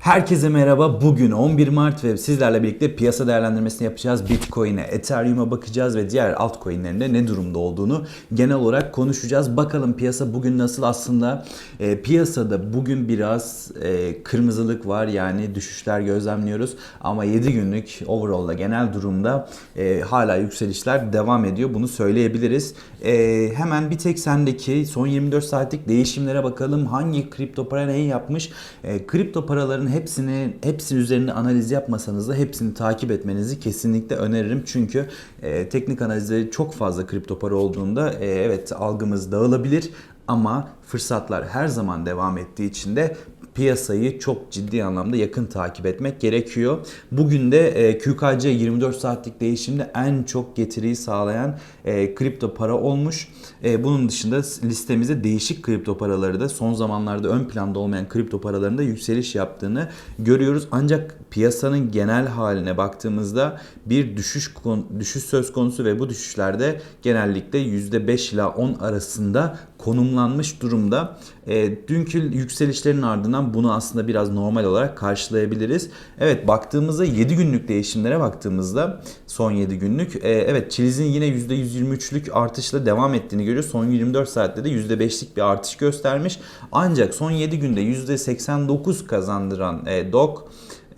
Herkese merhaba. Bugün 11 Mart ve sizlerle birlikte piyasa değerlendirmesini yapacağız. Bitcoin'e, Ethereum'a bakacağız ve diğer altcoin'lerinde ne durumda olduğunu genel olarak konuşacağız. Bakalım piyasa bugün nasıl aslında e, piyasada bugün biraz e, kırmızılık var yani düşüşler gözlemliyoruz ama 7 günlük overall'da genel durumda e, hala yükselişler devam ediyor. Bunu söyleyebiliriz. E, hemen bir tek sendeki son 24 saatlik değişimlere bakalım. Hangi kripto para neyi yapmış? E, kripto paraların hepsini hepsi üzerine analiz yapmasanız da hepsini takip etmenizi kesinlikle öneririm. Çünkü e, teknik analizde çok fazla kripto para olduğunda e, evet algımız dağılabilir ama fırsatlar her zaman devam ettiği için de piyasayı çok ciddi anlamda yakın takip etmek gerekiyor. Bugün de e, QKC 24 saatlik değişimde en çok getiriyi sağlayan e, kripto para olmuş. E, bunun dışında listemizde değişik kripto paraları da son zamanlarda ön planda olmayan kripto paralarında yükseliş yaptığını görüyoruz. Ancak piyasanın genel haline baktığımızda bir düşüş düşüş söz konusu ve bu düşüşlerde genellikle %5 ila 10 arasında konumlanmış durumda. E, dünkü yükselişlerin ardından bunu aslında biraz normal olarak karşılayabiliriz. Evet baktığımızda 7 günlük değişimlere baktığımızda son 7 günlük e, evet çilizin yine %123'lük artışla devam ettiğini görüyoruz. Son 24 saatte de %5'lik bir artış göstermiş. Ancak son 7 günde %89 kazandıran e, DOK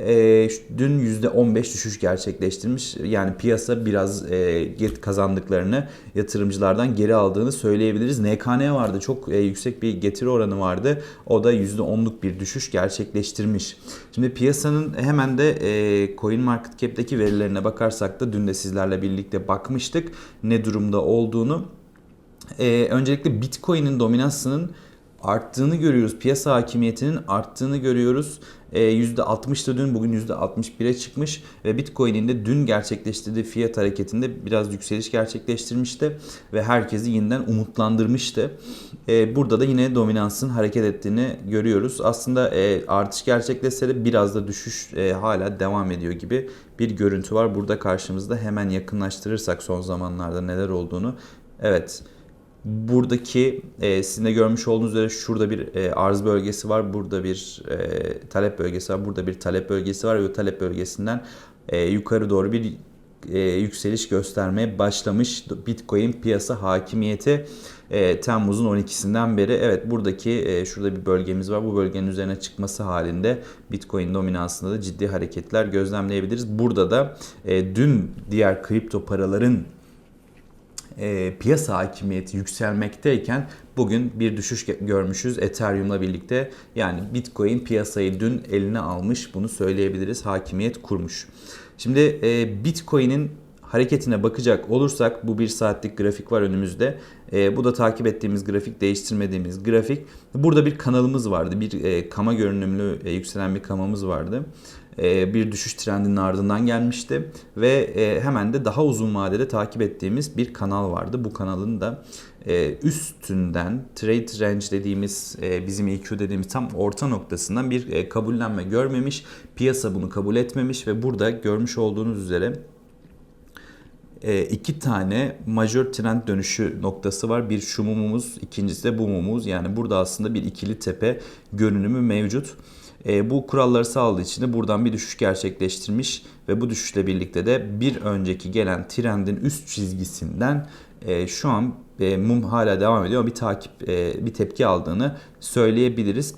e, dün %15 düşüş gerçekleştirmiş. Yani piyasa biraz e, kazandıklarını yatırımcılardan geri aldığını söyleyebiliriz. NKN vardı. Çok e, yüksek bir getiri oranı vardı. O da %10'luk bir düşüş gerçekleştirmiş. Şimdi piyasanın hemen de e, CoinMarketCap'teki verilerine bakarsak da dün de sizlerle birlikte bakmıştık ne durumda olduğunu. E, öncelikle Bitcoin'in dominansının arttığını görüyoruz. Piyasa hakimiyetinin arttığını görüyoruz. %60'da dün bugün %61'e çıkmış ve Bitcoin'in de dün gerçekleştirdiği fiyat hareketinde biraz yükseliş gerçekleştirmişti ve herkesi yeniden umutlandırmıştı. E, burada da yine dominansın hareket ettiğini görüyoruz. Aslında e, artış gerçekleşse de biraz da düşüş e, hala devam ediyor gibi bir görüntü var. Burada karşımızda hemen yakınlaştırırsak son zamanlarda neler olduğunu. Evet Buradaki e, sizin de görmüş olduğunuz üzere şurada bir e, arz bölgesi var. Burada bir e, talep bölgesi var. Burada bir talep bölgesi var. Ve talep bölgesinden e, yukarı doğru bir e, yükseliş göstermeye başlamış. Bitcoin piyasa hakimiyeti e, Temmuz'un 12'sinden beri. Evet buradaki e, şurada bir bölgemiz var. Bu bölgenin üzerine çıkması halinde Bitcoin dominansında da ciddi hareketler gözlemleyebiliriz. Burada da e, dün diğer kripto paraların e, piyasa hakimiyeti yükselmekteyken bugün bir düşüş görmüşüz Ethereum'la birlikte. Yani Bitcoin piyasayı dün eline almış bunu söyleyebiliriz hakimiyet kurmuş. Şimdi e, Bitcoin'in hareketine bakacak olursak bu bir saatlik grafik var önümüzde. E, bu da takip ettiğimiz grafik, değiştirmediğimiz grafik. Burada bir kanalımız vardı. Bir e, kama görünümlü e, yükselen bir kamamız vardı. E, bir düşüş trendinin ardından gelmişti ve e, hemen de daha uzun vadede takip ettiğimiz bir kanal vardı. Bu kanalın da e, üstünden trade range dediğimiz bizim EQ dediğimiz tam orta noktasından bir kabullenme görmemiş. Piyasa bunu kabul etmemiş ve burada görmüş olduğunuz üzere iki tane majör trend dönüşü noktası var. Bir şu mumumuz, ikincisi de bu mumumuz. Yani burada aslında bir ikili tepe görünümü mevcut. E, bu kuralları sağladığı için de buradan bir düşüş gerçekleştirmiş ve bu düşüşle birlikte de bir önceki gelen trendin üst çizgisinden e, şu an e, mum hala devam ediyor bir takip e, bir tepki aldığını söyleyebiliriz.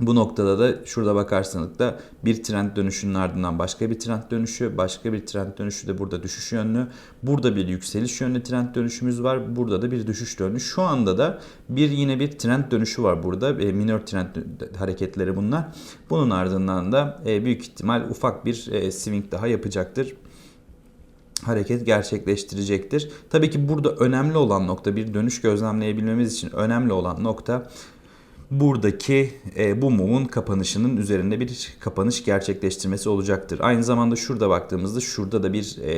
Bu noktada da şurada bakarsanız da bir trend dönüşünün ardından başka bir trend dönüşü, başka bir trend dönüşü de burada düşüş yönlü. Burada bir yükseliş yönlü trend dönüşümüz var. Burada da bir düşüş yönlü. Şu anda da bir yine bir trend dönüşü var burada. E, minor trend hareketleri bunlar. Bunun ardından da e, büyük ihtimal ufak bir e, swing daha yapacaktır hareket gerçekleştirecektir. Tabii ki burada önemli olan nokta bir dönüş gözlemleyebilmemiz için önemli olan nokta buradaki e, bu mumun kapanışının üzerinde bir kapanış gerçekleştirmesi olacaktır. Aynı zamanda şurada baktığımızda şurada da bir e,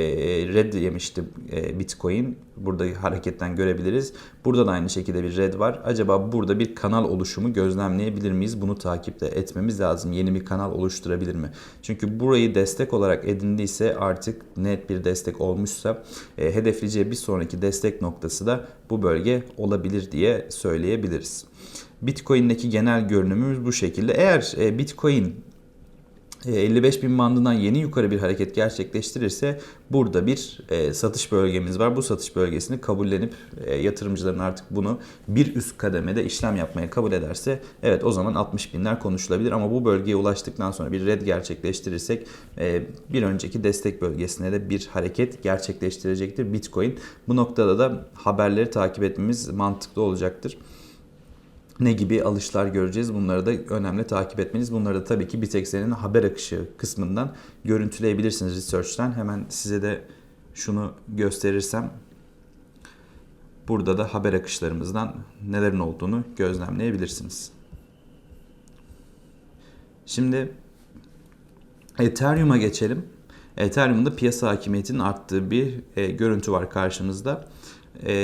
red yemişti e, Bitcoin. Burada hareketten görebiliriz. Burada da aynı şekilde bir red var. Acaba burada bir kanal oluşumu gözlemleyebilir miyiz? Bunu takipte etmemiz lazım. Yeni bir kanal oluşturabilir mi? Çünkü burayı destek olarak edindiyse artık net bir destek olmuşsa e, hedefleyeceği bir sonraki destek noktası da bu bölge olabilir diye söyleyebiliriz. Bitcoin'deki genel görünümümüz bu şekilde. Eğer e, Bitcoin e, 55 bin bandından yeni yukarı bir hareket gerçekleştirirse burada bir e, satış bölgemiz var. Bu satış bölgesini kabullenip e, yatırımcıların artık bunu bir üst kademede işlem yapmaya kabul ederse evet o zaman 60 binler konuşulabilir ama bu bölgeye ulaştıktan sonra bir red gerçekleştirirsek e, bir önceki destek bölgesine de bir hareket gerçekleştirecektir Bitcoin. Bu noktada da haberleri takip etmemiz mantıklı olacaktır ne gibi alışlar göreceğiz bunları da önemli takip etmeniz. Bunları da tabii ki Bitex'in haber akışı kısmından görüntüleyebilirsiniz research'ten. Hemen size de şunu gösterirsem burada da haber akışlarımızdan nelerin olduğunu gözlemleyebilirsiniz. Şimdi Ethereum'a geçelim. Ethereum'da piyasa hakimiyetinin arttığı bir e, görüntü var karşımızda. E,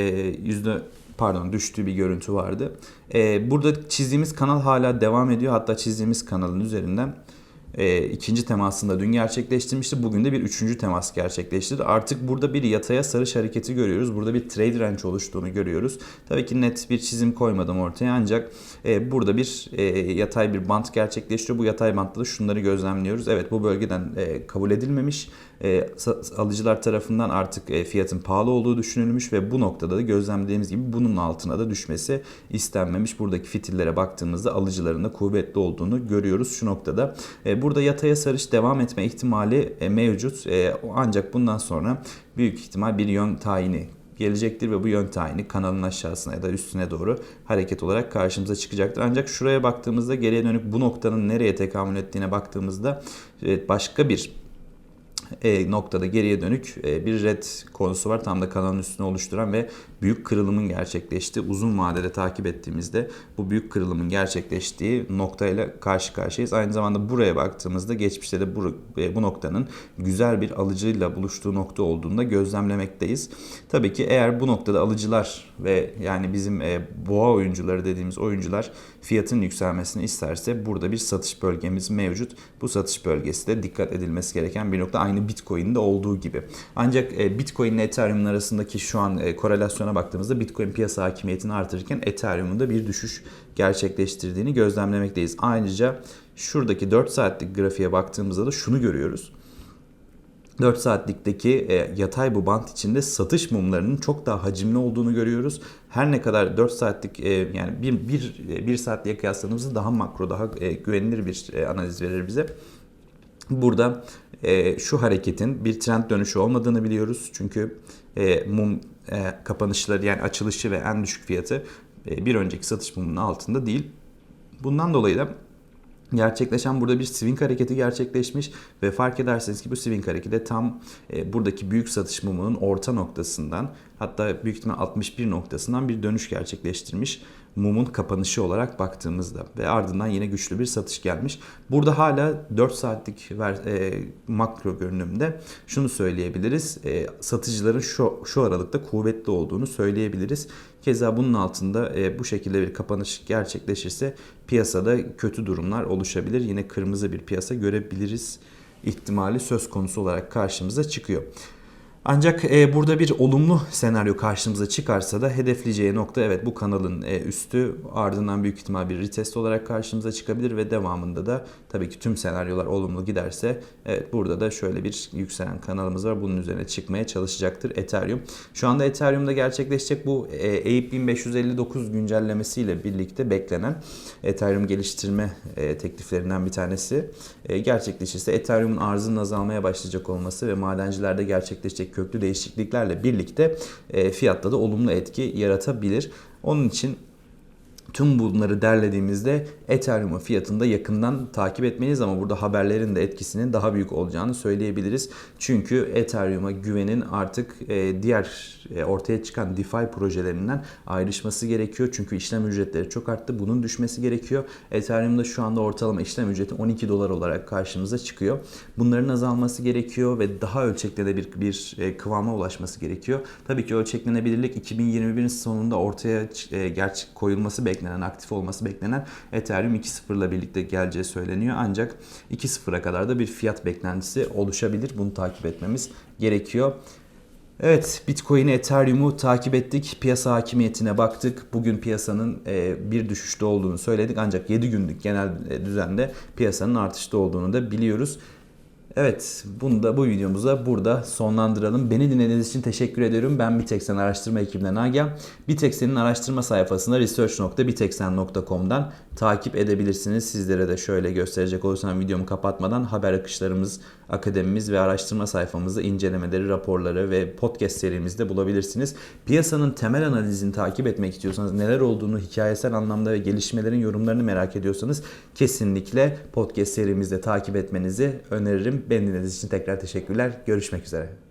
pardon düştüğü bir görüntü vardı. E, burada çizdiğimiz kanal hala devam ediyor. Hatta çizdiğimiz kanalın üzerinden e, ikinci temasında dün gerçekleştirmişti. Bugün de bir üçüncü temas gerçekleştirdi. Artık burada bir yataya sarış hareketi görüyoruz. Burada bir trade range oluştuğunu görüyoruz. Tabii ki net bir çizim koymadım ortaya ancak e, burada bir e, yatay bir bant gerçekleştiriyor. Bu yatay bantta da şunları gözlemliyoruz. Evet bu bölgeden e, kabul edilmemiş e, alıcılar tarafından artık e, fiyatın pahalı olduğu düşünülmüş ve bu noktada da gözlemlediğimiz gibi bunun altına da düşmesi istenmemiş. Buradaki fitillere baktığımızda alıcıların da kuvvetli olduğunu görüyoruz şu noktada. E, burada yataya sarış devam etme ihtimali e, mevcut. E, ancak bundan sonra büyük ihtimal bir yön tayini gelecektir ve bu yön tayini kanalın aşağısına ya da üstüne doğru hareket olarak karşımıza çıkacaktır. Ancak şuraya baktığımızda geriye dönük bu noktanın nereye tekamül ettiğine baktığımızda başka bir e, noktada geriye dönük e, bir red konusu var. Tam da kanalın üstüne oluşturan ve büyük kırılımın gerçekleştiği uzun vadede takip ettiğimizde bu büyük kırılımın gerçekleştiği noktayla karşı karşıyayız. Aynı zamanda buraya baktığımızda geçmişte de bu, e, bu noktanın güzel bir alıcıyla buluştuğu nokta olduğunda gözlemlemekteyiz. Tabii ki eğer bu noktada alıcılar ve yani bizim e, boğa oyuncuları dediğimiz oyuncular fiyatın yükselmesini isterse burada bir satış bölgemiz mevcut. Bu satış bölgesi de dikkat edilmesi gereken bir nokta. Bitcoin'de olduğu gibi. Ancak e, Bitcoin ile Ethereum arasındaki şu an e, korelasyona baktığımızda Bitcoin piyasa hakimiyetini artırırken Ethereum'un da bir düşüş gerçekleştirdiğini gözlemlemekteyiz. Ayrıca şuradaki 4 saatlik grafiğe baktığımızda da şunu görüyoruz. 4 saatlikteki e, yatay bu bant içinde satış mumlarının çok daha hacimli olduğunu görüyoruz. Her ne kadar 4 saatlik e, yani 1 bir, bir, bir saatliğe kıyasladığımızda daha makro, daha e, güvenilir bir e, analiz verir bize. Burada e, şu hareketin bir trend dönüşü olmadığını biliyoruz. Çünkü e, mum e, kapanışları yani açılışı ve en düşük fiyatı e, bir önceki satış mumunun altında değil. Bundan dolayı da gerçekleşen burada bir swing hareketi gerçekleşmiş ve fark ederseniz ki bu swing hareketi de tam e, buradaki büyük satış mumunun orta noktasından hatta büyük ihtimal 61 noktasından bir dönüş gerçekleştirmiş mumun kapanışı olarak baktığımızda ve ardından yine güçlü bir satış gelmiş. Burada hala 4 saatlik ver, e, makro görünümde şunu söyleyebiliriz. E, satıcıların şu, şu aralıkta kuvvetli olduğunu söyleyebiliriz. Keza bunun altında e, bu şekilde bir kapanış gerçekleşirse piyasada kötü durumlar oluşabilir. Yine kırmızı bir piyasa görebiliriz ihtimali söz konusu olarak karşımıza çıkıyor. Ancak e, burada bir olumlu senaryo karşımıza çıkarsa da hedefleyeceği nokta evet bu kanalın e, üstü ardından büyük ihtimal bir retest olarak karşımıza çıkabilir ve devamında da tabii ki tüm senaryolar olumlu giderse evet burada da şöyle bir yükselen kanalımız var. Bunun üzerine çıkmaya çalışacaktır Ethereum. Şu anda Ethereum'da gerçekleşecek bu e, EIP 1559 güncellemesiyle birlikte beklenen Ethereum geliştirme e, tekliflerinden bir tanesi e, gerçekleşirse Ethereum'un arzının azalmaya başlayacak olması ve madencilerde gerçekleşecek köklü değişikliklerle birlikte e, fiyatta da olumlu etki yaratabilir. Onun için Tüm bunları derlediğimizde Ethereum'un fiyatında yakından takip etmeliyiz ama burada haberlerin de etkisinin daha büyük olacağını söyleyebiliriz. Çünkü Ethereum'a güvenin artık e, diğer e, ortaya çıkan DeFi projelerinden ayrışması gerekiyor. Çünkü işlem ücretleri çok arttı. Bunun düşmesi gerekiyor. Ethereum'da şu anda ortalama işlem ücreti 12 dolar olarak karşımıza çıkıyor. Bunların azalması gerekiyor ve daha ölçeklenebilir bir e, kıvama ulaşması gerekiyor. Tabii ki ölçeklenebilirlik 2021'in sonunda ortaya gerçek koyulması bekleniyor beklenen, aktif olması beklenen Ethereum 2.0 ile birlikte geleceği söyleniyor. Ancak 2.0'a kadar da bir fiyat beklentisi oluşabilir. Bunu takip etmemiz gerekiyor. Evet, Bitcoin'i, Ethereum'u takip ettik. Piyasa hakimiyetine baktık. Bugün piyasanın e, bir düşüşte olduğunu söyledik. Ancak 7 günlük genel e, düzende piyasanın artışta olduğunu da biliyoruz. Evet, bunu da bu videomuza burada sonlandıralım. Beni dinlediğiniz için teşekkür ediyorum. Ben Biteksen araştırma ekibinden Agah. Biteksen'in araştırma sayfasında research.biteksen.com'dan takip edebilirsiniz. Sizlere de şöyle gösterecek olursam videomu kapatmadan haber akışlarımız, akademimiz ve araştırma sayfamızda incelemeleri, raporları ve podcast serimizde bulabilirsiniz. Piyasanın temel analizini takip etmek istiyorsanız, neler olduğunu hikayesel anlamda ve gelişmelerin yorumlarını merak ediyorsanız kesinlikle podcast serimizde takip etmenizi öneririm. Beni dinlediğiniz için tekrar teşekkürler. Görüşmek üzere.